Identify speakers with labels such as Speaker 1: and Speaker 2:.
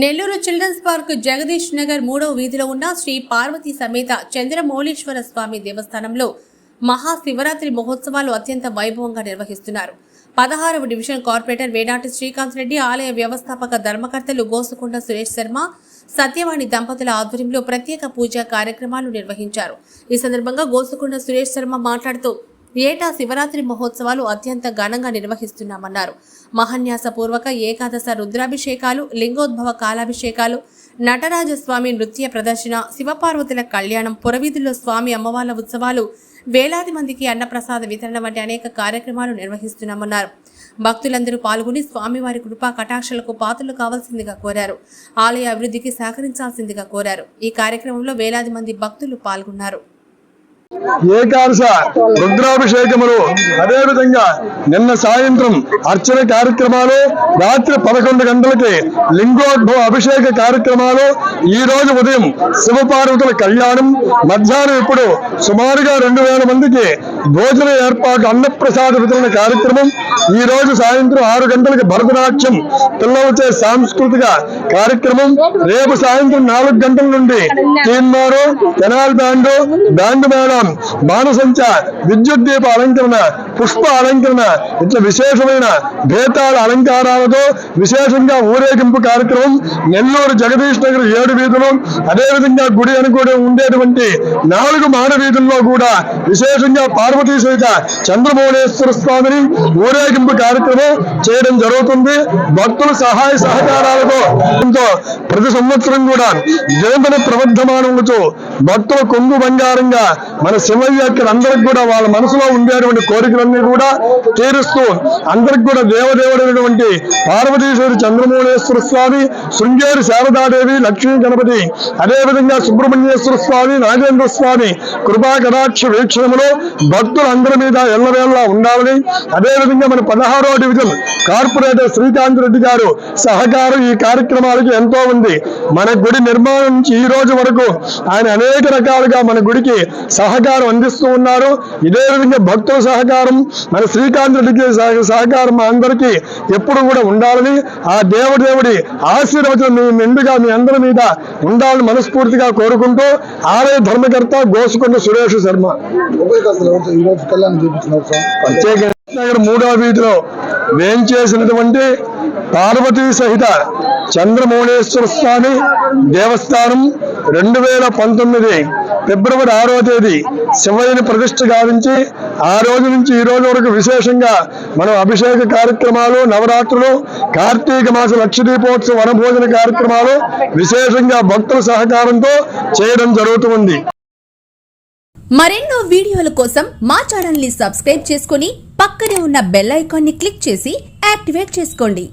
Speaker 1: Nellore children's park Jagadish Nagar మూడవ వీధిలో ఉన్న శ్రీ పార్వతీ సమేత చంద్రమౌళీశ్వర స్వామి దేవస్థానంలో మహాశివరాత్రి మహోత్సవాలు అత్యంత వైభవంగా నిర్వహిస్తున్నారు. పదహారవ డివిజన్ కార్పొరేటర్ వేనాటి శ్రీకాంత్ రెడ్డి ఆలయ వ్యవస్థాపక ధర్మకర్తలు గోసుకొండ సురేష్ శర్మ సత్యవాణి దంపతుల ఆధ్వర్యంలో ప్రత్యేక పూజా కార్యక్రమాలు నిర్వహించారు. ఈ సందర్భంగా గోసుకొండ సురేష్ శర్మ మాట్లాడుతూ ఏటా శివరాత్రి మహోత్సవాలు అత్యంత ఘనంగా నిర్వహిస్తున్నామన్నారు. మహాన్యాసపూర్వక ఏకాదశ రుద్రాభిషేకాలు లింగోద్భవ కాలాభిషేకాలు నటరాజస్వామి నృత్య ప్రదర్శన శివపార్వతుల కళ్యాణం పురవీధుల్లో స్వామి అమ్మవార్ల ఉత్సవాలు వేలాది మందికి అన్నప్రసాద వితరణ వంటి అనేక కార్యక్రమాలు నిర్వహిస్తున్నామన్నారు. భక్తులందరూ పాల్గొని స్వామివారి కృపా కటాక్షలకు పాత్రలు కావాల్సిందిగా కోరారు. ఆలయ అభివృద్ధికి సహకరించాల్సిందిగా కోరారు. ఈ కార్యక్రమంలో వేలాది మంది భక్తులు పాల్గొన్నారు.
Speaker 2: ఏకాదశ రుద్రాభిషేకములు. అదేవిధంగా నిన్న సాయంత్రం అర్చన కార్యక్రమాలు రాత్రి పదకొండు గంటలకి లింగోద్భవ అభిషేక కార్యక్రమాలు ఈ రోజు ఉదయం శివపార్వతుల కళ్యాణం మధ్యాహ్నం ఇప్పుడు సుమారుగా రెండు వేల మందికి భోజన ఏర్పాటు అన్నప్రసాద వితరణ కార్యక్రమం ఈ రోజు సాయంత్రం ఆరు గంటలకు భరతనాట్యం పిల్లలచే సాంస్కృతిక కార్యక్రమం. రేపు సాయంత్రం నాలుగు గంటల నుండి తీన్మారు కెనాల్ బ్యాండ్ బ్యాండ్ మేళం బాణసంచ విద్యుత్ దీప అలంకరణ పుష్ప అలంకరణ ఇట్లా విశేషమైన భేతాల అలంకారాలతో విశేషంగా ఊరేగింపు కార్యక్రమం. నెల్లూరు జగదీష్ నగర్ ఏడు వీధులు అదేవిధంగా గుడి అనుకూడ ఉండేటువంటి నాలుగు మాడ వీధుల్లో కూడా విశేషంగా పార్వతీ సహిత చంద్రమౌళేశ్వర స్వామిని ఊరేగింపు కార్యక్రమం చేయడం జరుగుతుంది. భక్తుల సహాయ సహకారాలతో ఎంతో ప్రతి సంవత్సరం కూడా జయంతన ప్రబద్ధమానముతో భక్తుల కొంగు బంగారంగా మన శివయ్య అందరికి కూడా వాళ్ళ మనసులో ఉండేటువంటి కోరికలన్నీ కూడా తీరుస్తూ అందరికి కూడా దేవదేవుడైనటువంటి పార్వతీశ్వరి చంద్రమౌళేశ్వర స్వామి శృంగేరి శారదాదేవి లక్ష్మీ గణపతి అదేవిధంగా సుబ్రహ్మణ్యేశ్వర స్వామి నాగేంద్ర స్వామి కృపా కటాక్ష వీక్షణములో భక్తులందరి మీద ఎల్లవేళలా ఉండాలని. అదేవిధంగా మన పదహారో డివిజన్ కార్పొరేటర్ శ్రీకాంత్ రెడ్డి గారు సహకారం ఈ కార్యక్రమాలకి ఎంతో ఉంది. మన గుడి నిర్మాణం నుంచి ఈ రోజు వరకు ఆయన అనేక రకాలుగా మన గుడికి సహకారం అందిస్తూ ఉన్నారు. ఇదే విధంగా భక్తుల సహకారం మన శ్రీకాంత్ రెడ్డికి సహకారం మా అందరికీ ఎప్పుడు కూడా ఉండాలని ఆ దేవదేవుడి ఆశీర్వచనం మీ మెండుగా మీ అందరి మీద ఉండాలని మనస్ఫూర్తిగా కోరుకుంటూ ఆలయ ధర్మకర్త గోసుకొండ సురేష్ శర్మ. ప్రత్యేక నగర్ మూడవ వీధిలో వేంచేసినటువంటి పార్వతీ సహిత చంద్రమౌళేశ్వర స్వామి దేవస్థానం రెండు వేల పంతొమ్మిది ఫిబ్రవరి ఆరో తేదీ శివయ్యని ప్రతిష్ఠ గావించి ఆ రోజు నుంచి ఈ రోజు వరకు విశేషంగా మనం అభిషేక కార్యక్రమాలు నవరాత్రులు కార్తీక మాస లక్ష దీపోత్సవ వనభోజన కార్యక్రమాలు విశేషంగా భక్తుల సహకారంతో చేయడం జరుగుతుంది
Speaker 3: మరెన్నో వీడియోల కోసం మా ఛానల్ని సబ్స్క్రైబ్ చేసుకుని పక్కనే ఉన్న బెల్ ఐకాన్ని క్లిక్ చేసి యాక్టివేట్ చేసుకోండి.